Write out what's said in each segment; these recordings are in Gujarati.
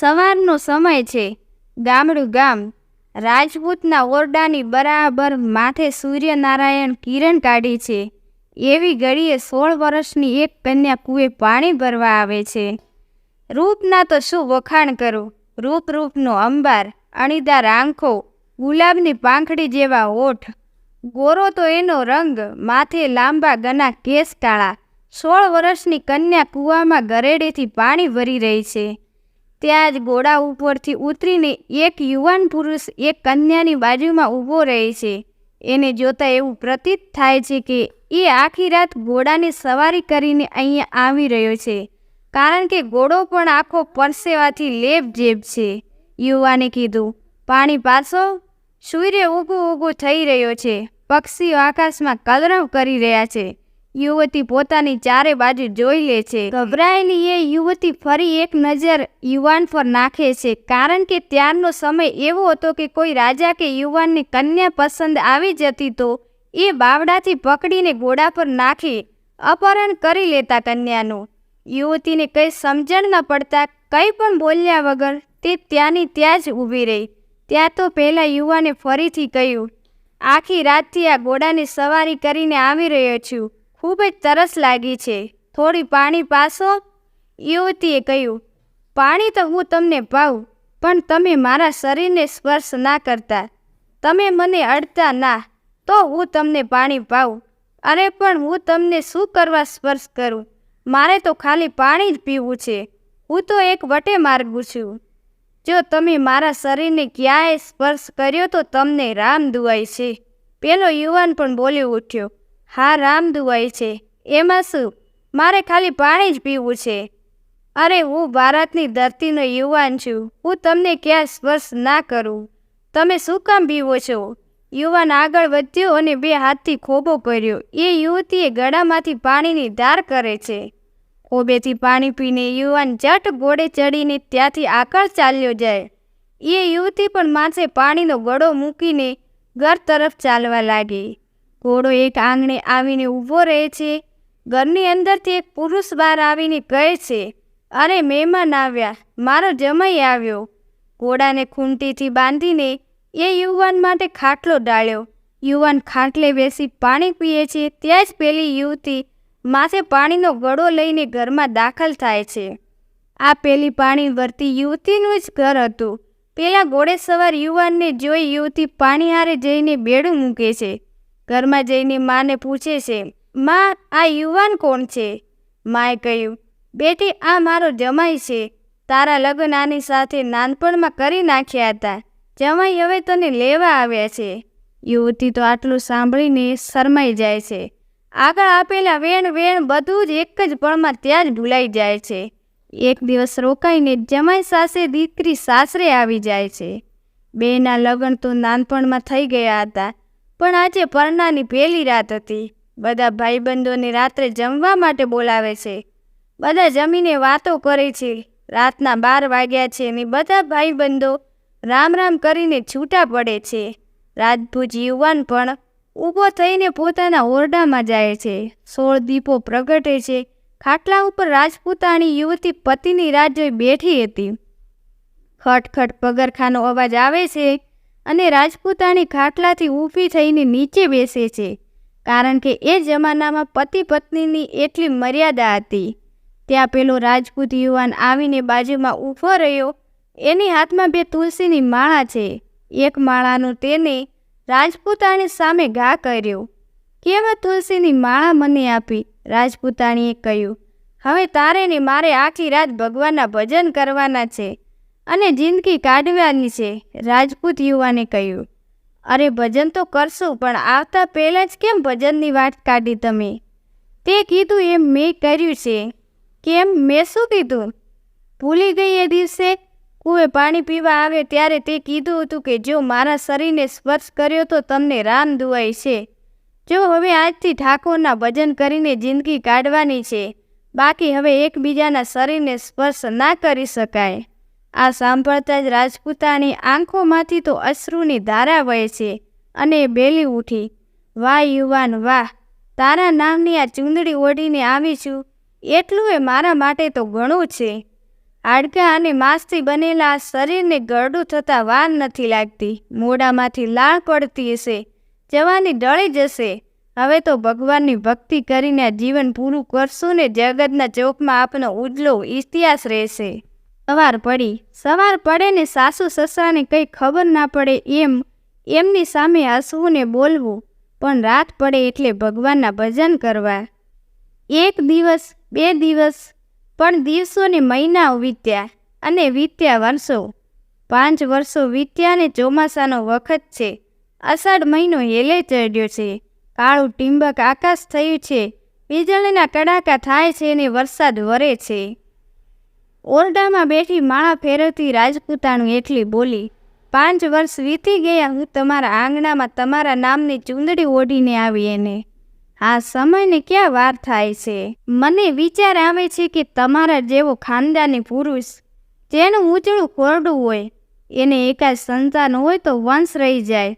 સવારનો સમય છે. ગામડું ગામ. રાજપૂતના ઓરડાની બરાબર માથે સૂર્યનારાયણ કિરણ કાઢી છે. એવી ઘડીએ સોળ વર્ષની એક કન્યા કૂએ પાણી ભરવા આવે છે. રૂપના તો શું વખાણ કરું? રૂપ રૂપનો અંબાર, અણીદાર આંખો, ગુલાબની પાંખડી જેવા ઓઠ. ગોરો તો એનો રંગ, માથે લાંબા ગના કેસ કાળા સોળ વર્ષની કન્યા કૂવામાં ગરેડેથી પાણી ભરી રહી છે. ત્યાં જ ઘોડા ઉપરથી ઉતરીને એક યુવાન પુરુષ એક કન્યાની બાજુમાં ઊભો રહે છે. એને જોતાં એવું પ્રતીત થાય છે કે એ આખી રાત ઘોડાની સવારી કરીને અહીંયા આવી રહ્યો છે. કારણ કે ઘોડો પણ આખો પરસેવાથી લેપ જેબ છે. યુવાને કીધું, પાણી પાછો સૂર્ય ઊગું ઊગું થઈ રહ્યો છે. પક્ષીઓ આકાશમાં કલરવ કરી રહ્યા છે. યુવતી પોતાની ચારે બાજુ જોઈ લે છે. ગભરાયેલી એ યુવતી ફરી એક નજર યુવાન પર નાખે છે. કારણ કે ત્યારનો સમય એવો હતો કે કોઈ રાજા કે યુવાનની કન્યા પસંદ આવી જતી તો એ બાવડાથી પકડીને ઘોડા પર નાખી અપહરણ કરી લેતા કન્યાનું. યુવતીને કંઈ સમજણ ન પડતા કંઈ પણ બોલ્યા વગર તે ત્યાંની ત્યાં જ ઊભી રહી. ત્યાં તો પહેલાં યુવાને ફરીથી કહ્યું, આખી રાતથી આ ઘોડાની સવારી કરીને આવી રહ્યો છું. ખૂબ જ તરસ લાગી છે. થોડી પાણી પાસો યુવતીએ કહ્યું, પાણી તો હું તમને પાઉં, પણ તમે મારા શરીરને સ્પર્શ ના કરતા. તમે મને અડતા ના, તો હું તમને પાણી પાઉં. અરે પણ હું તમને શું કરવા સ્પર્શ કરું? મારે તો ખાલી પાણી જ પીવું છે. હું તો એક વટે માર્ગું છું. જો તમે મારા શરીરને ક્યાંય સ્પર્શ કર્યો તો તમને રામ દુવાય છે. પેલો યુવાન પણ બોલી ઉઠ્યો હા, રામ દુઆય છે. એમાં શું? મારે ખાલી પાણી જ પીવું છે. અરે, હું ભારતની ધરતીનો યુવાન છું. હું તમને ક્યાં સ્પર્શ ના કરું? તમે શું કામ પીવો છો? યુવાન આગળ વધ્યો અને બે હાથથી ખોબો કર્યો. એ યુવતીએ ગળામાંથી પાણીની ધાર કરે છે. ખોબેથી પાણી પીને યુવાન જટ ઘોડે ચડીને ત્યાંથી આગળ ચાલ્યો જાય. એ યુવતી પણ માથે પાણીનો ગળો મૂકીને ઘર તરફ ચાલવા લાગી. ઘોડો એક આંગણે આવીને ઊભો રહે છે. ઘરની અંદરથી એક પુરુષ બહાર આવીને કહે છે, અરે, મહેમાન આવ્યા, મારો જમાઈ આવ્યો. ઘોડાને ખૂંટીથી બાંધીને એ યુવાન માટે ખાટલો ડાળ્યો. યુવાન ખાટલે બેસી પાણી પીએ છે. ત્યાં જ પેલી યુવતી માથે પાણીનો ગળો લઈને ઘરમાં દાખલ થાય છે. આ પેલી પાણી વરતી યુવતીનું જ ઘર હતું. પેલા ઘોડેસવાર યુવાનને જોઈ યુવતી પાણી હારે જઈને બેડું મૂકે છે. ઘરમાં જઈને માને પૂછે છે, માં, આ યુવાન કોણ છે? માએ કહ્યું, બેટી, આ મારો જમાઈ છે. તારા લગ્ન આની સાથે નાનપણમાં કરી નાખ્યા હતા. જમાઈ હવે તને લેવા આવ્યા છે. યુવતી તો આટલું સાંભળીને શરમાઈ જાય છે. આગળ આપેલા વેણ વેણ બધું જ એક જ પળમાં ત્યાં જ ભૂલાઈ જાય છે. એક દિવસ રોકાઈને જમાઈ સાસે દીકરી સાસરે આવી જાય છે. બેના લગ્ન તો નાનપણમાં થઈ ગયા હતા. પણ આજે પરણાની પહેલી રાત હતી. બધા ભાઈબંધોને રાત્રે જમવા માટે બોલાવે છે. બધા જમીને વાતો કરે છે. રાતના બાર વાગ્યા છે ને બધા ભાઈબંધો રામ રામ કરીને છૂટા પડે છે. રાજભુજ યુવાન પણ ઊભો થઈને પોતાના ઓરડામાં જાય છે. સોળ દીપો પ્રગટે છે. ખાટલા ઉપર રાજપૂતાણી યુવતી પતિની રાહ જોઈ બેઠી હતી. ખટખટ પગરખાનો અવાજ આવે છે. અને રાજપૂતાણી ખાટલાથી ઊભી થઈને નીચે બેસે છે, કારણ કે એ જમાનામાં પતિ પત્નીની એટલી મર્યાદા હતી. ત્યાં પેલો રાજપૂત યુવાન આવીને બાજુમાં ઊભો રહ્યો. એની હાથમાં બે તુલસીની માળા છે. એક માળાનું તેને રાજપૂતાણી સામે ઘા કર્યો. કેમ તુલસીની માળા મને આપી? રાજપૂતાણીએ કહ્યું. હવે તારે ને મારે આખી રાત ભગવાનના ભજન કરવાના છે. અને જિંદગી કાઢવાની છે, રાજપૂત યુવાને કહ્યું. અરે ભજન તો કરશું, પણ આવતા પહેલાં જ કેમ ભજનની વાત કાઢી તમે? તે કીધું એમ મેં કર્યું છે. કેમ? મેં શું કીધું? ભૂલી ગઈ એ દિવસે? કુએ પાણી પીવા આવે ત્યારે તે કીધું હતું કે જો મારા શરીરને સ્પર્શ કર્યો તો તમને રામ દુવાય છે. જો હવે આજથી ઠાકોરના ભજન કરીને જિંદગી કાઢવાની છે, બાકી હવે એકબીજાના શરીરને સ્પર્શ ના કરી શકાય. આ સાંભળતા જ રાજપૂતાની આંખોમાંથી તો અશ્રુની ધારા વહે છે અને બેલી ઉઠી. વાહ, યુવાન, વાહ! તારા નામની આ ચૂંદડી ઓઢીને આવી છું. એટલું એ મારા માટે તો ઘણું છે. હાડકાં અને માંસથી બનેલા આ શરીરને ગરડું થતાં વાર નથી લાગતી. મોઢામાંથી લાળ પડતી હશે. જવાની ડળી જશે. હવે તો ભગવાનની ભક્તિ કરીને જીવન પૂરું કરશું ને જગતના ચોકમાં આપનો ઉજળો ઇતિહાસ રહેશે. સવાર પડી. સવાર પડે ને સાસુ સસરાને કંઈ ખબર ના પડે એમ, એમની સામે હસવું ને બોલવું. પણ રાત પડે એટલે ભગવાનના ભજન કરવા. એક દિવસ, બે દિવસ, પણ દિવસો ને મહિનાઓ વીત્યા અને વીત્યા વર્ષો. પાંચ વર્ષો વીત્યા ને ચોમાસાનો વખત છે. અષાઢ મહિનો હેલે ચડ્યો છે. કાળું ટીંબક આકાશ થયું છે. વીજળીના કડાકા થાય છે ને વરસાદ વરે છે. ઓરડામાં બેઠી માળા ફેરવતી રાજપૂતાણું એટલી બોલી, પાંચ વર્ષ વીતી ગયા હું તમારા આંગણામાં તમારા નામની ચૂંદડી ઓઢીને આવી એને. આ સમયને ક્યાં વાર થાય છે? મને વિચાર આવે છે કે તમારા જેવો ખાનદાની પુરુષ, જેનું ઊંચડું કોરડું હોય, એને એકાદ સંતાન હોય તો વંશ રહી જાય.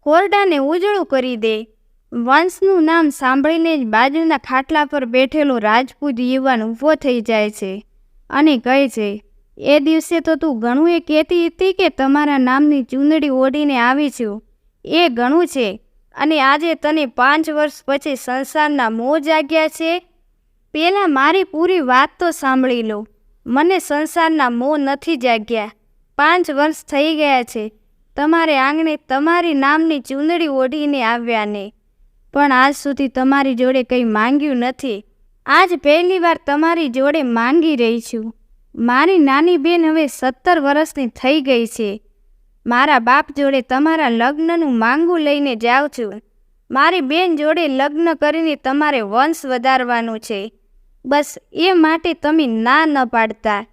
કોરડાને ઉજળું કરી દે. વંશનું નામ સાંભળીને જ બાજુના ખાટલા પર બેઠેલો રાજપૂત યુવાન ઊભો થઈ જાય છે. અને કહે છે, એ દિવસે તો તું ઘણું એ કહેતી હતી કે તમારા નામની ચૂંદડી ઓઢીને આવી છું. એ ઘણું છે. અને આજે તને પાંચ વર્ષ પછી સંસારના મોહ જાગ્યા છે? પહેલાં મારી પૂરી વાત તો સાંભળી લો. મને સંસારના મોહ નથી જાગ્યા પાંચ વર્ષ થઈ ગયા છે. તમારે આંગણે તમારી નામની ચૂંદડી ઓઢીને આવ્યા ને પણ આજ સુધી તમારી જોડે કંઈ માંગ્યું નથી. આજ પહેલી વાર તમારી જોડે માંગી રહી છું. મારી નાની બેન હવે સત્તર વર્ષની થઈ ગઈ છે. મારા બાપ જોડે તમારા લગ્નનું માંગું લઈને જાઉં છું. મારી બેન જોડે લગ્ન કરીને તમારે વંશ વધારવાનું છે. બસ, એ માટે તમે ના ન પાડતા.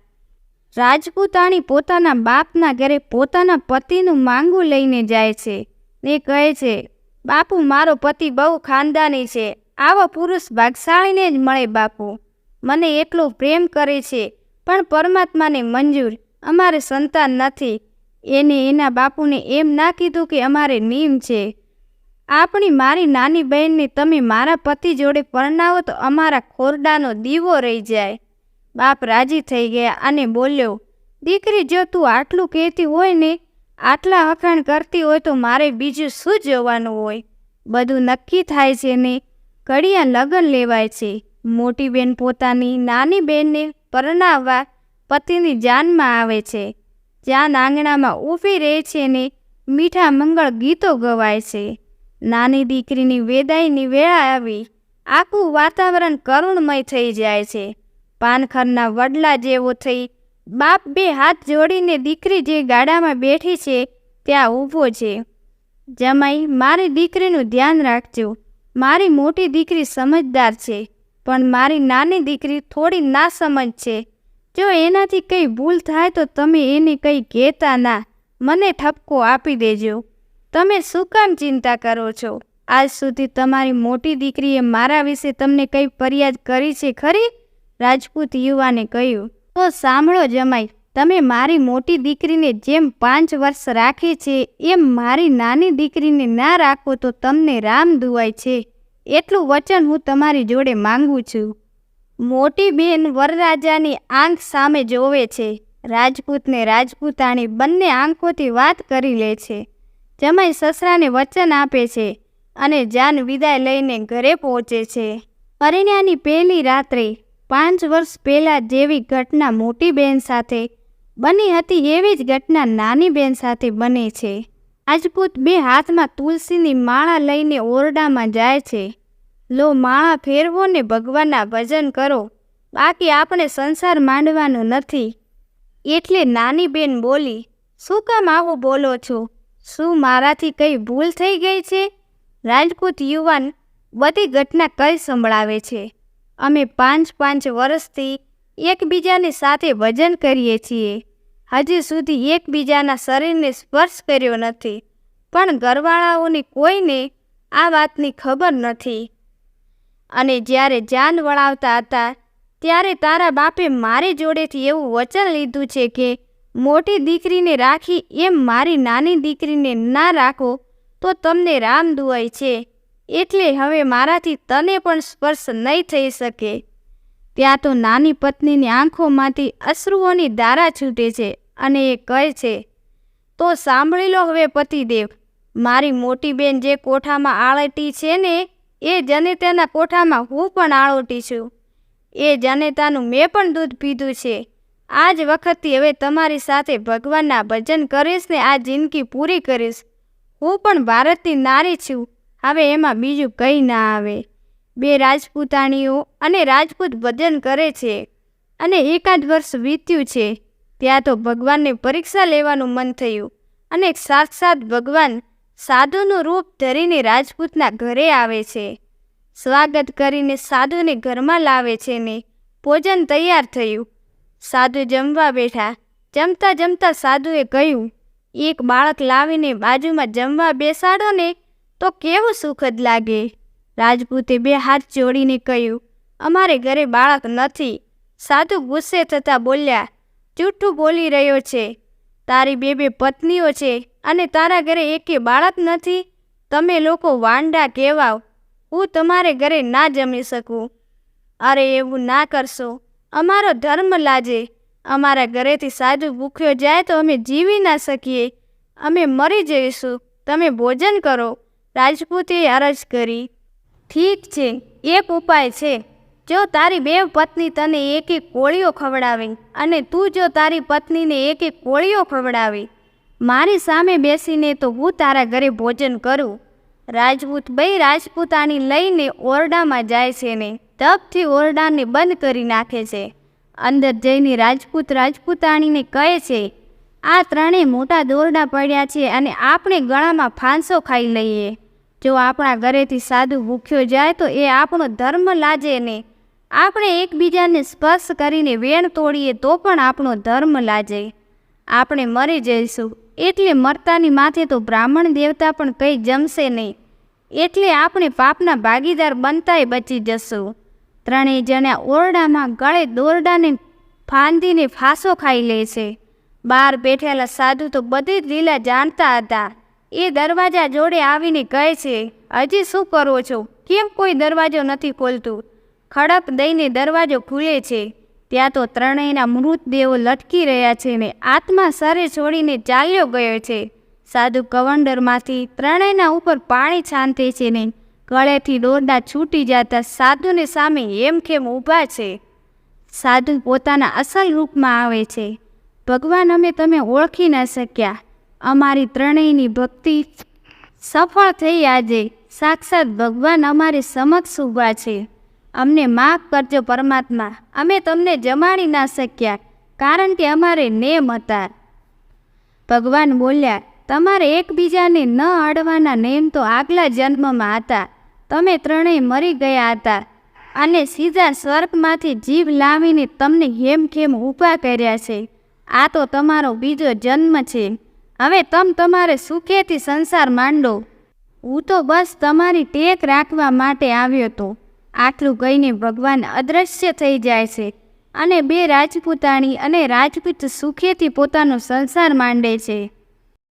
રાજપૂતાણી પોતાના બાપના ઘરે પોતાના પતિનું માંગું લઈને જાય છે ને કહે છે, બાપુ, મારો પતિ બહુ ખાનદાની છે. આવો પુરુષ ભાગશાળીને જ મળે બાપુ. મને એટલો પ્રેમ કરે છે, પણ પરમાત્માને મંજૂર. અમારે સંતાન નથી. એને એના બાપુને એમ ના કીધું કે અમારે નિયમ છે. આપણી મારી નાની બહેનને તમે મારા પતિ જોડે પરણાવો તો અમારા ખોરડાનો દીવો રહી જાય. બાપ રાજી થઈ ગયા અને બોલ્યો, દીકરી, જો તું આટલું કહેતી હોય ને, આટલા હખાણ કરતી હોય તો મારે બીજું શું જોવાનું હોય? બધું નક્કી થાય છે ને? કડિયા લગ્ન લેવાય છે. મોટી બેન પોતાની નાની બેનને પરણાવવા પતિની જાનમાં આવે છે. જ્યાં આંગણામાં ઊભી રહે છે ને મીઠા મંગળ ગીતો ગવાય છે. નાની દીકરીની વેદાઈની વેળા આવી. આખું વાતાવરણ કરુણમય થઈ જાય છે. પાનખરના વડલા જેવો થઈ. બાપ બે હાથ જોડીને દીકરી જે ગાડામાં બેઠી છે, ત્યાં ઊભો છે. જમાઈ, મારી દીકરીનું ધ્યાન રાખજો. મારી મોટી દીકરી સમજદાર છે, પણ મારી નાની દીકરી થોડી ના સમજ છે. જો એનાથી કંઈ ભૂલ થાય તો તમે એને કંઈ કહેતા ના, મને ઠપકો આપી દેજો. તમે શું કામ ચિંતા કરો છો? આજ સુધી તમારી મોટી દીકરીએ મારા વિશે તમને કંઈ ફરિયાદ કરી છે ખરી? રાજપૂત યુવાને કહ્યું. તો સાંભળો જમાઈ તમે મારી મોટી દીકરીને જેમ પાંચ વર્ષ રાખી છે, એમ મારી નાની દીકરીને ના રાખો તો તમને રામ દુવાય છે. એટલું વચન હું તમારી જોડે માંગુ છું. મોટી બેન વરરાજાની આંખ સામે જોવે છે. રાજપૂતને રાજપૂતાણી બંને આંખોથી વાત કરી લે છે. જમાઈ સસરાને વચન આપે છે અને જાન વિદાય લઈને ઘરે પહોંચે છે. પરિણ્યાની પહેલી રાત્રે પાંચ વર્ષ પહેલાં જેવી ઘટના મોટી બહેન સાથે બની હતી એવી જ ઘટના નાની બેન સાથે બને છે. રાજપૂત બે હાથમાં તુલસીની માળા લઈને ઓરડામાં જાય છે. લો માળા ફેરવો ને ભગવાનના ભજન કરો. બાકી આપણે સંસાર માંડવાનો નથી. એટલે નાની બેન બોલી, શું કામ આવું બોલો છો? શું મારાથી કંઈ ભૂલ થઈ ગઈ છે? રાજપૂત યુવાન બધી ઘટના કઈ સંભળાવે છે? અમે પાંચ પાંચ વર્ષથી એકબીજાની સાથે ભજન કરીએ છીએ. હજી સુધી એકબીજાના શરીરને સ્પર્શ કર્યો નથી. પણ ઘરવાળાઓની કોઈને આ વાતની ખબર નથી. અને જ્યારે જાન વળાવતા હતા, ત્યારે તારા બાપે મારી જોડેથી એવું વચન લીધું છે કે, મોટી દીકરીને રાખી એમ મારી નાની દીકરીને ના રાખો, તો તમને રામ દુવાય છે. એટલે હવે મારાથી તને પણ સ્પર્શ નહીં થઈ શકે. ત્યાં તો નાની પત્નીની આંખોમાંથી અશ્રુઓની દારા છૂટે છે અને એ કહે છે, તો સાંભળી લો હવે પતિદેવ, મારી મોટી બેન જે કોઠામાં આળટી છે ને, એ જનેતાના કોઠામાં હું પણ આળોટી છું. એ જનેતાનું મેં પણ દૂધ પીધું છે. આ જ વખતથી હવે તમારી સાથે ભગવાનના ભજન કરીશ ને આ જિંદગી પૂરી કરીશ. હું પણ ભારતની નારી છું. હવે એમાં બીજું કંઈ ના આવે. બે રાજપૂતાણીઓ અને રાજપૂત ભજન કરે છે અને એકાદ વર્ષ વીત્યું છે. ત્યાં તો ભગવાનને પરીક્ષા લેવાનું મન થયું અને સાક્ષાત ભગવાન સાધુનું રૂપ ધરીને રાજપૂતના ઘરે આવે છે. સ્વાગત કરીને સાધુને ઘરમાં લાવે છે ને ભોજન તૈયાર થયું. સાધુ જમવા બેઠા. જમતા જમતા સાધુએ કહ્યું, એક બાળક લાવીને બાજુમાં જમવા બેસાડો ને તો કેવું સુખદ લાગે? રાજપૂતે બે હાથ જોડીને કહ્યું, અમારે ઘરે બાળક નથી. સાધુ ગુસ્સે થતાં બોલ્યા, જૂઠું બોલી રહ્યો છે. તારી બે બે પત્નીઓ છે અને તારા ઘરે એકે બાળક નથી? તમે લોકો વાંડા કહેવાવ હું તમારે ઘરે ના જમી શકું. અરે, એવું ના કરશો. અમારો ધર્મ લાજે. અમારા ઘરેથી સાધુ ભૂખ્યો જાય તો અમે જીવી ના શકીએ. અમે મરી જઈશું. તમે ભોજન કરો. રાજપૂતે અરજ કરી. ઠીક છે, એક ઉપાય છે. જો તારી બે પત્ની તને એક એક કોળીઓ ખવડાવે અને તું જો તારી પત્નીને એક એક કોળીઓ ખવડાવે, મારી સામે બેસીને તો હું તારા ઘરે ભોજન કરું. રાજપૂત બે રાજપૂતાણી લઈને ઓરડામાં જાય છે ને, તપથી ઓરડાને બંધ કરી નાખે છે. અંદર જઈને રાજપૂત રાજપૂતાણીને કહે છે, આ ત્રણેય મોટા દોરડા પડ્યા છે અને આપણે ગળામાં ફાંસો ખાઈ લઈએ. જો આપણા ઘરેથી સાધુ ભૂખ્યો જાય તો એ આપણો ધર્મ લાજે નહીં. આપણે એકબીજાને સ્પર્શ કરીને વેણ તોડીએ તો પણ આપણો ધર્મ લાજે. આપણે મરી જઈશું, એટલે મરતાની માથે તો બ્રાહ્મણ દેવતા પણ કંઈ જમશે નહીં. એટલે આપણે પાપના ભાગીદાર બનતાય બચી જશું. ત્રણેય જણા ઓરડામાં ગળે દોરડાને ફાંદીને ફાંસો ખાઈ લે છે. બહાર બેઠેલા સાધુ તો બધી જ લીલા જાણતા હતા. એ દરવાજા જોડે આવીને કહે છે, હજી શું કરો છો? કેમ કોઈ દરવાજો નથી ખોલતું? ખડક દઈને દરવાજો ખુલે છે. ત્યાં તો ત્રણેયના મૃતદેહો લટકી રહ્યા છે ને આત્મા સરે છોડીને ચાલ્યો ગયો છે. સાધુ કવંડરમાંથી ત્રણેયના ઉપર પાણી છાંતે છે ને ગળેથી દોરડા છૂટી જતા સાધુને સામે હેમખેમ ઊભા છે. સાધુ પોતાના અસલ રૂપમાં આવે છે. ભગવાન અમે તમે ઓળખી ન શક્યા. અમારી ત્રણેયની ભક્તિ સફળ થઈ આજે. સાક્ષાત ભગવાન અમારી સમક્ષ ઊભા છે. અમને માફ કરજો પરમાત્મા, અમે તમને જમાડી ના શક્યા, કારણ કે અમારે નેમ હતા. ભગવાન બોલ્યા, તમારે એકબીજાને ન અડવાના નેમ તો આગલા જન્મમાં હતા. તમે ત્રણેય મરી ગયા હતા. અને સીધા સ્વર્ગમાંથી જીભ લાવીને તમને હેમખેમ ઊભા કર્યા છે. આ તો તમારો બીજો જન્મ છે. હવે તમ તમારે સુખેથી સંસાર માંડો. હું તો બસ તમારી ટેક રાખવા માટે આવ્યો હતો આટલું કહીને ભગવાન અદૃશ્ય થઈ જાય છે અને બે રાજપૂતાણી અને રાજપૂત સુખેથી પોતાનો સંસાર માંડે છે.